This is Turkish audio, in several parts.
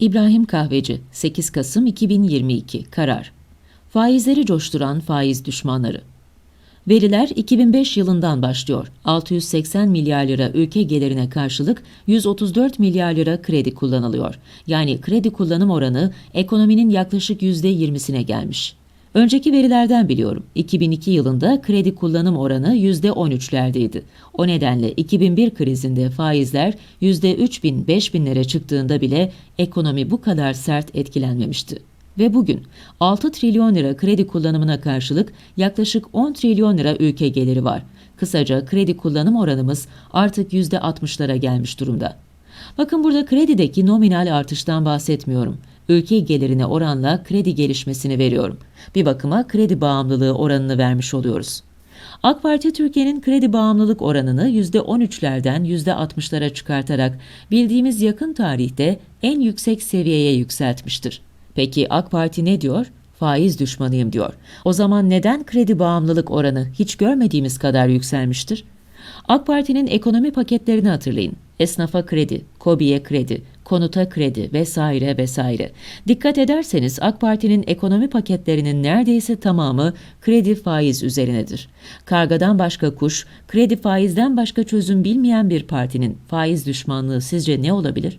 İbrahim Kahveci 8 Kasım 2022 Karar Faizleri coşturan faiz düşmanları Veriler 2005 yılından başlıyor. 680 milyar lira ülke gelirine karşılık 134 milyar lira kredi kullanılıyor. Yani kredi kullanım oranı ekonominin yaklaşık %20'sine gelmiş. Önceki verilerden biliyorum. 2002 yılında kredi kullanım oranı %13'lerdeydi. O nedenle 2001 krizinde faizler %3 bin 5 binlere çıktığında bile ekonomi bu kadar sert etkilenmemişti. Ve bugün 6 trilyon lira kredi kullanımına karşılık yaklaşık 10 trilyon lira ülke geliri var. Kısaca kredi kullanım oranımız artık %60'lara gelmiş durumda. Bakın burada kredideki nominal artıştan bahsetmiyorum. Ülke gelirine oranla kredi gelişmesini veriyorum. Bir bakıma kredi bağımlılığı oranını vermiş oluyoruz. AK Parti Türkiye'nin kredi bağımlılık oranını %13'lerden %60'lara çıkartarak bildiğimiz yakın tarihte en yüksek seviyeye yükseltmiştir. Peki AK Parti ne diyor? Faiz düşmanıyım diyor. O zaman neden kredi bağımlılık oranı hiç görmediğimiz kadar yükselmiştir? AK Parti'nin ekonomi paketlerini hatırlayın. Esnafa kredi, KOBİ'ye kredi, konuta kredi vesaire vesaire. Dikkat ederseniz AK Parti'nin ekonomi paketlerinin neredeyse tamamı kredi faiz üzerinedir. Kargadan başka kuş, kredi faizden başka çözüm bilmeyen bir partinin faiz düşmanlığı sizce ne olabilir?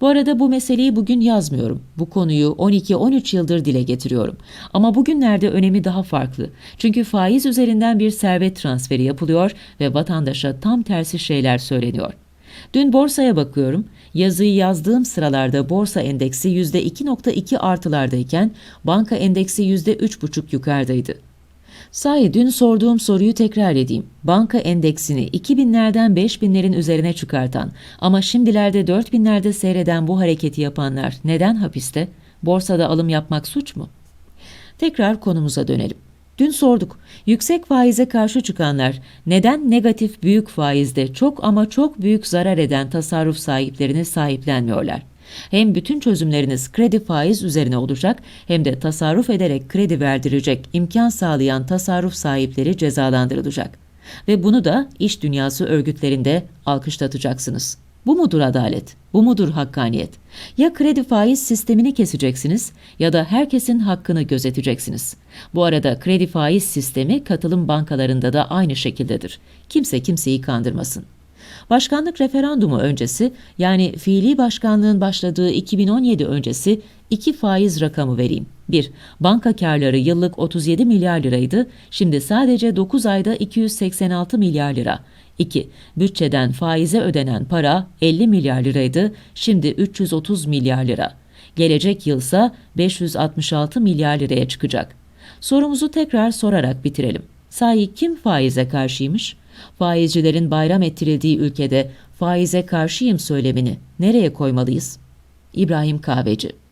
Bu arada bu meseleyi bugün yazmıyorum. Bu konuyu 12-13 yıldır dile getiriyorum. Ama bugünlerde önemi daha farklı. Çünkü faiz üzerinden bir servet transferi yapılıyor ve vatandaşa tam tersi şeyler söyleniyor. Dün borsaya bakıyorum. Yazıyı yazdığım sıralarda borsa endeksi %2.2 artılardayken banka endeksi %3.5 yukarıdaydı. Sahi dün sorduğum soruyu tekrar edeyim. Banka endeksini 2000'lerden 5000'lerin üzerine çıkartan ama şimdilerde 4000'lerde seyreden bu hareketi yapanlar neden hapiste? Borsada alım yapmak suç mu? Tekrar konumuza dönelim. Dün sorduk. Yüksek faize karşı çıkanlar neden negatif büyük faizde çok ama çok büyük zarar eden tasarruf sahiplerini sahiplenmiyorlar? Hem bütün çözümleriniz kredi faiz üzerine olacak hem de tasarruf ederek kredi verdirecek imkan sağlayan tasarruf sahipleri cezalandırılacak. Ve bunu da iş dünyası örgütlerinde alkışlatacaksınız. Bu mudur adalet? Bu mudur hakkaniyet? Ya kredi faiz sistemini keseceksiniz ya da herkesin hakkını gözeteceksiniz. Bu arada kredi faiz sistemi katılım bankalarında da aynı şekildedir. Kimse kimseyi kandırmasın. Başkanlık referandumu öncesi yani fiili başkanlığın başladığı 2017 öncesi iki faiz rakamı vereyim. 1. Banka karları yıllık 37 milyar liraydı, şimdi sadece 9 ayda 286 milyar lira. 2. Bütçeden faize ödenen para 50 milyar liraydı, şimdi 330 milyar lira. Gelecek yılsa 566 milyar liraya çıkacak. Sorumuzu tekrar sorarak bitirelim. Sahi kim faize karşıymış? Faizcilerin bayram ettirildiği ülkede faize karşıyım söylemini nereye koymalıyız? İbrahim Kahveci